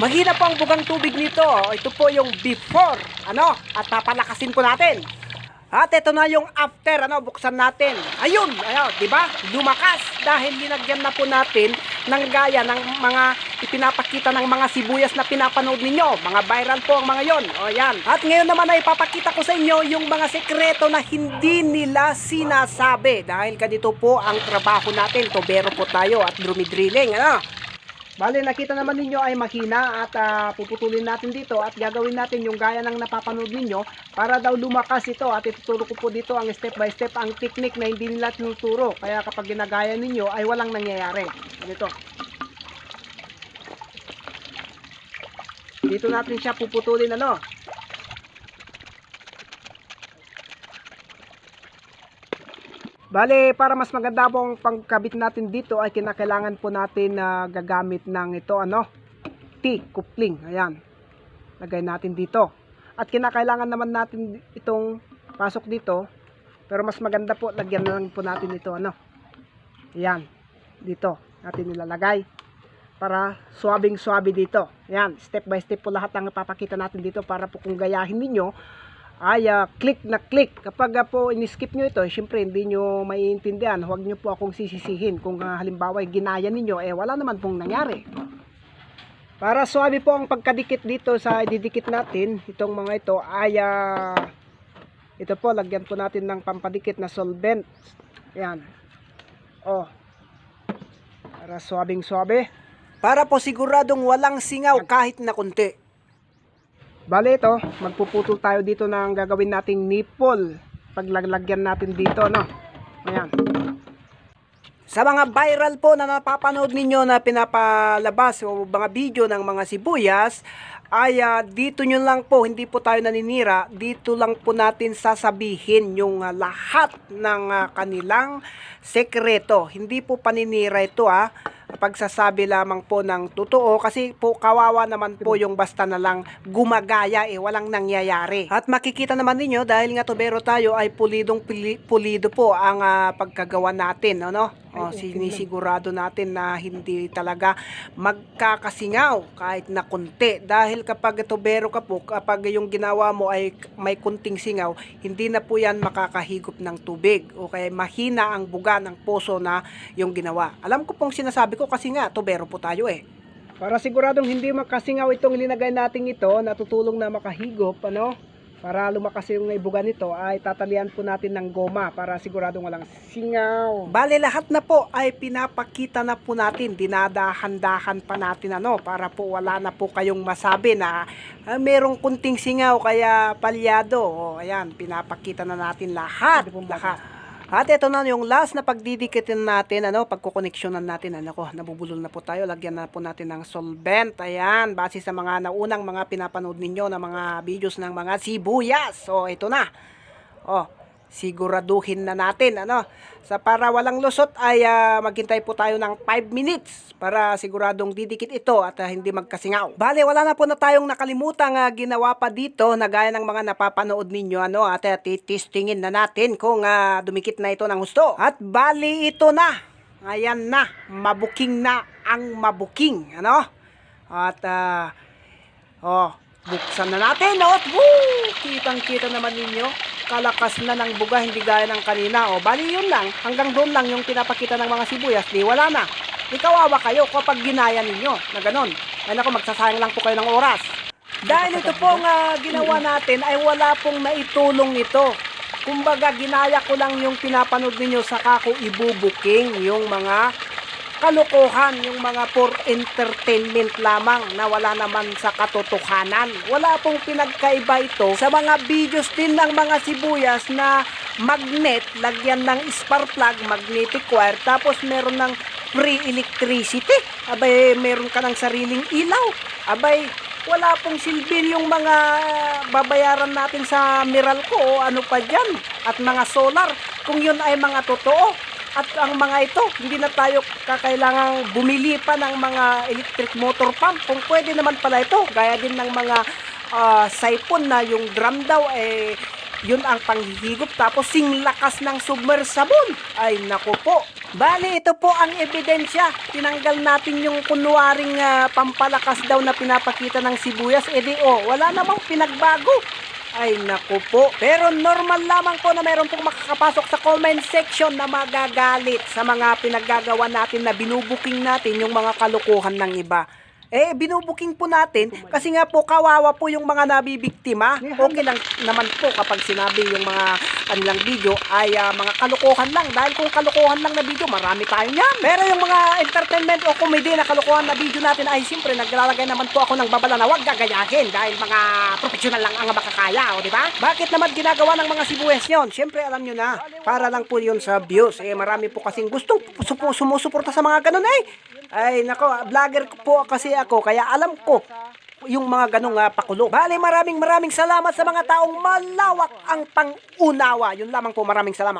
Mahina po ang bugang tubig nito. Ito po yung before, ano, at papalakasin po natin. At ito na yung after, ano, buksan natin. Ayun, ayun, di ba? Lumakas dahil linagyan na po natin ng gaya ng mga ipinapakita ng mga sibuyas na pinapanood ninyo. Mga viral po ang mga yon. O yan. At ngayon naman ay ipapakita ko sa inyo yung mga sekreto na hindi nila sinasabi. Dahil ganito po ang trabaho natin. Tobero po tayo at drumidrilling, ano? Bale, nakita naman ninyo ay mahina at ah, puputulin natin dito at gagawin natin yung gaya ng napapanood ninyo para daw lumakas ito at ituturo ko po dito ang step by step ang technique na hindi nila tinuturo. Kaya kapag ginagaya ninyo ay walang nangyayari. Ganito. Dito natin siya puputulin ano. Bale, para mas maganda po ang pangkabit natin dito ay kinakailangan po natin na gagamit ng ito ano, T coupling. Ayan. Lagay natin dito. At kinakailangan naman natin itong pasok dito. Pero mas maganda po, lagyan na lang po natin ito ano. Ayan. Dito natin nilalagay para swabing swabe dito. Ayan, step by step po lahat ang ipapakita natin dito para po kung gayahin ninyo ay ah, click na click. Kapag ah, po in-skip nyo ito, syempre hindi nyo maiintindihan. Huwag nyo po akong sisisihin. Kung ah, halimbawa ginaya ninyo, eh wala naman pong nangyari. Para swabe po ang pagkadikit dito sa ididikit natin, itong mga ito ay ah, ito po, lagyan po natin ng pampadikit na solvent. Ayan. Oh. Para swabing swabe. Para po siguradong walang singaw kahit na kunti. Bale ito, magpuputol tayo dito ng gagawin nating nipple. Paglagyan natin dito, no? Ayan. Sa mga viral po na napapanood ninyo na pinapalabas o mga video ng mga sibuyas, ay ah, dito nyo lang po, hindi po tayo naninira, dito lang po natin sasabihin yung ah, lahat ng ah, kanilang sekreto. Hindi po paninira ito ah pagsasabi lamang po ng totoo kasi po kawawa naman po yung basta na lang gumagaya eh walang nangyayari. At makikita naman ninyo dahil nga tubero tayo ay pulidong pulido po ang ah, pagkagawa natin ano. O, sinisigurado natin na hindi talaga magkakasingaw kahit na kunti dahil kapag tubero ka po kapag yung ginawa mo ay may kunting singaw hindi na po yan makakahigop ng tubig o kaya mahina ang buga ng poso na yung ginawa. Alam ko pong sinasabi ko kasi nga tubero po tayo eh. Para siguradong hindi makasingaw itong linagay nating ito, natutulong na makahigop, ano? Para lumakas yung ibuga nito ay tatalian po natin ng goma para siguradong walang singaw. Bale lahat na po ay pinapakita na po natin, dinadahan-dahan pa natin ano para po wala na po kayong masabi na ah, merong kunting singaw kaya palyado. O ayan, pinapakita na natin lahat, lahat. At ito na yung last na pagdidikitin natin, ano, pagkukoneksyonan natin, ano ko, nabubulol na po tayo, lagyan na po natin ng solvent, ayan, base sa mga naunang mga pinapanood ninyo na mga videos ng mga sibuyas. So, ito na. Oh, siguraduhin na natin, ano, sa para walang lusot ay ah, maghintay po tayo ng 5 minutes para siguradong didikit ito at ah, hindi magkasingaw. Bale, wala na po na tayong nakalimutang ah, ginawa pa dito na gaya ng mga napapanood ninyo, ano, at uh, titistingin na natin kung ah, dumikit na ito ng gusto. At bali ito na. Ayan na, mabuking na ang mabuking, ano? At ah, Oh, buksan na natin. Oh, woo! Kitang-kita naman ninyo. Kalakas na ng buga, hindi gaya ng kanina. Oh, bali yun lang. Hanggang doon lang yung pinapakita ng mga sibuyas. Di, wala na. Di kawawa kayo kapag ginaya ninyo na ganon. Ay naku, magsasayang lang po kayo ng oras. Dahil ito pong ah, ginawa natin ay wala pong naitulong ito. Kumbaga, ginaya ko lang yung pinapanood ninyo saka ko ibubuking yung mga kalokohan yung mga for entertainment lamang na wala naman sa katotohanan. Wala pong pinagkaiba ito sa mga videos din ng mga sibuyas na magnet, lagyan ng spark plug, magnetic wire, tapos meron ng free electricity. Abay, meron ka ng sariling ilaw. Abay, wala pong silbi yung mga babayaran natin sa Meralco o ano pa dyan. At mga solar, kung yun ay mga totoo. At ang mga ito, hindi na tayo kakailangang bumili pa ng mga electric motor pump. Kung pwede naman pala ito, gaya din ng mga ah, siphon na yung drum daw, eh, yun ang panghihigop. Tapos sing lakas ng submersible. Ay, nako po. Bali, ito po ang ebidensya. Tinanggal natin yung kunwaring ah, pampalakas daw na pinapakita ng sibuyas. E di, oh, wala namang pinagbago. Ay, naku po. Pero normal lamang po na meron pong makakapasok sa comment section na magagalit sa mga pinaggagawa natin na binubuking natin yung mga kalukuhan ng iba. Eh, binubuking po natin kasi nga po kawawa po yung mga nabibiktima. Okay lang naman po kapag sinabi yung mga kanilang video ay ah, mga kalokohan lang. Dahil kung kalokohan lang na video, marami tayo niyan. Pero yung mga entertainment o comedy na kalokohan na video natin ay siyempre naglalagay naman po ako ng babala na huwag gagayahin dahil mga professional lang ang makakaya, o di ba? Bakit naman ginagawa ng mga sibuyas yon? Siyempre alam nyo na, para lang po yun sa views. Eh, marami po kasing gustong sumusuporta sa mga ganun eh. Ay, nako, vlogger po kasi ako, kaya alam ko yung mga ganong ah, pakulo. Bale, maraming maraming salamat sa mga taong malawak ang pangunawa. Yun lamang po, maraming salamat.